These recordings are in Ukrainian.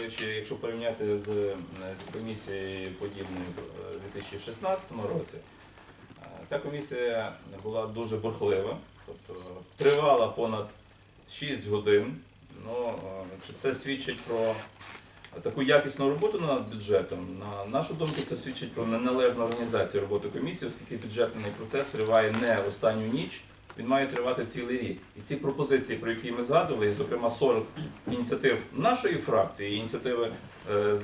до якщо порівняти з, е, комісією подібною е, у 2016 році, е, ця комісія була дуже бурхлива, тобто тривала понад 6 годин. Ну, це свідчить про таку якісну роботу над бюджетом. На нашу думку, це свідчить про неналежну організацію роботи комісії, оскільки бюджетний процес триває не останню ніч, він має тривати цілий рік. І ці пропозиції, про які ми згадували, і, зокрема 40 ініціатив нашої фракції, ініціативи, е,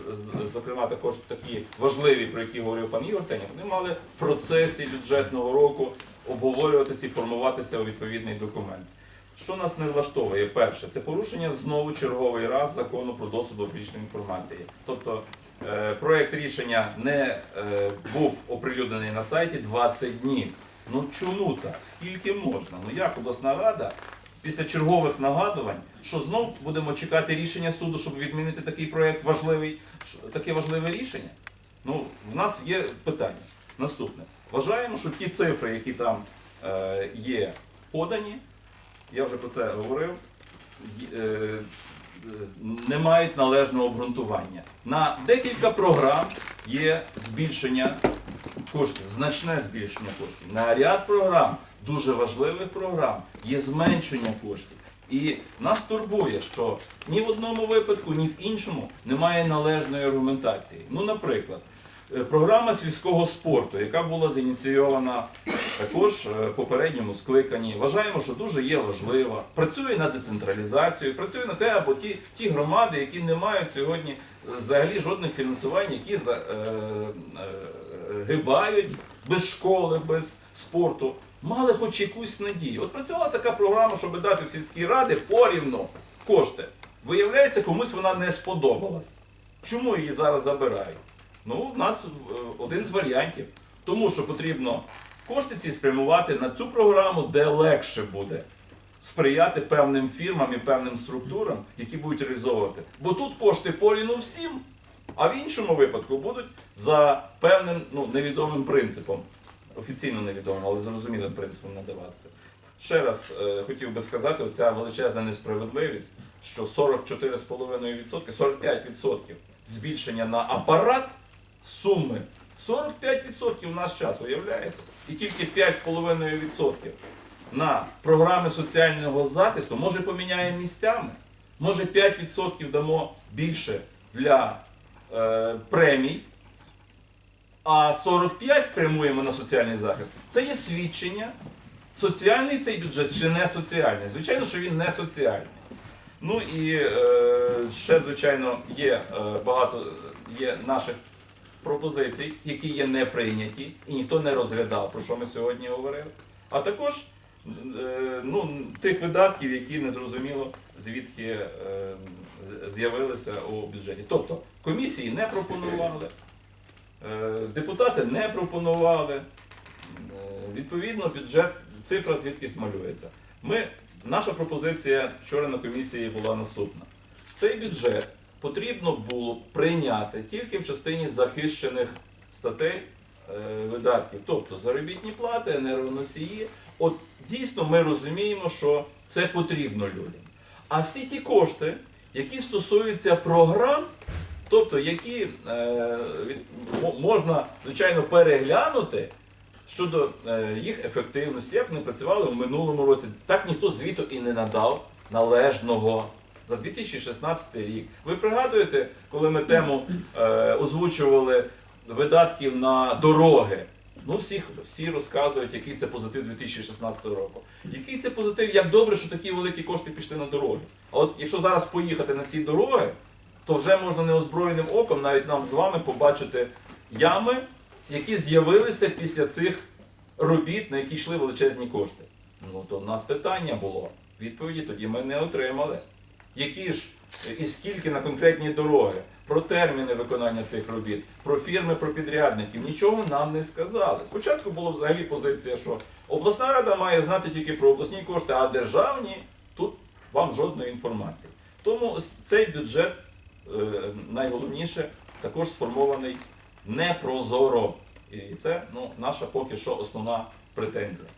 зокрема, також такі важливі, про які говорив пан Ігор вони мали в процесі бюджетного року обговорюватися і формуватися у відповідний документ. Що нас не влаштовує? Перше, це порушення знову черговий раз закону про доступ до публічної інформації. Тобто е, проект рішення не е, був оприлюднений на сайті 20 днів. Ну чому так? Скільки можна? Ну як обласна рада після чергових нагадувань, що знов будемо чекати рішення суду, щоб відмінити такий проект важливий, таке важливе рішення? Ну, в нас є питання. Наступне. Вважаємо, що ті цифри, які там е, є подані, я вже про це говорив, е, е, не мають належного обґрунтування. На декілька програм є збільшення коштів, значне збільшення коштів. На ряд програм, дуже важливих програм, є зменшення коштів. І нас турбує, що ні в одному випадку, ні в іншому немає належної аргументації. Ну, наприклад, е, програма сільського спорту, яка була зініційована також е, в попередньому скликанні, вважаємо, що дуже є важлива. Працює на децентралізацію, працює на те, або ті, ті громади, які не мають сьогодні е, взагалі жодних фінансувань, які за, е, е, гибають без школи, без спорту, мали хоч якусь надію. От працювала така програма, щоб дати в сільські ради порівну кошти. Виявляється, комусь вона не сподобалась. Чому її зараз забирають? Ну, в нас е, один з варіантів. Тому що потрібно кошти ці спрямувати на цю програму, де легше буде сприяти певним фірмам і певним структурам, які будуть реалізовувати. Бо тут кошти порівну всім, а в іншому випадку будуть за певним ну, невідомим принципом, офіційно невідомим, але зрозумілим принципом надаватися. Ще раз е, хотів би сказати, оця величезна несправедливість, що 44,5%, 45% збільшення на апарат суми 45% в наш час, уявляєте? І тільки 5,5% на програми соціального захисту, може поміняємо місцями, може 5% дамо більше для е, премій, а 45 спрямуємо на соціальний захист. Це є свідчення. Соціальний цей бюджет чи не соціальний? Звичайно, що він не соціальний. Ну і е, ще, звичайно, є е, багато є наших пропозицій, які є не прийняті, і ніхто не розглядав, про що ми сьогодні говорили. А також е, ну, тих видатків, які незрозуміло звідки е, з'явилися у бюджеті. Тобто комісії не пропонували, е, депутати не пропонували. Е, Відповідно, бюджет, цифра звідкись малюється. Ми, наша пропозиція вчора на комісії була наступна. Цей бюджет потрібно було прийняти тільки в частині захищених статей е, видатків, тобто заробітні плати, енергоносії. От дійсно ми розуміємо, що це потрібно людям. А всі ті кошти, які стосуються програм, тобто які е, від- можна, звичайно, переглянути щодо е, їх ефективності, як вони працювали в минулому році, так ніхто звіту і не надав належного. За 2016 рік. Ви пригадуєте, коли ми тему е, озвучували видатків на дороги? Ну, всі, всі розказують, який це позитив 2016 року. Який це позитив, як добре, що такі великі кошти пішли на дороги. А от якщо зараз поїхати на ці дороги, то вже можна неозброєним оком навіть нам з вами побачити ями, які з'явилися після цих робіт, на які йшли величезні кошти. Ну то в нас питання було. Відповіді тоді ми не отримали. Які ж і скільки на конкретні дороги, про терміни виконання цих робіт, про фірми, про підрядників, нічого нам не сказали. Спочатку була взагалі позиція, що обласна рада має знати тільки про обласні кошти, а державні тут вам жодної інформації. Тому цей бюджет, е, найголовніше, також сформований непрозоро. І це ну, наша поки що основна претензія.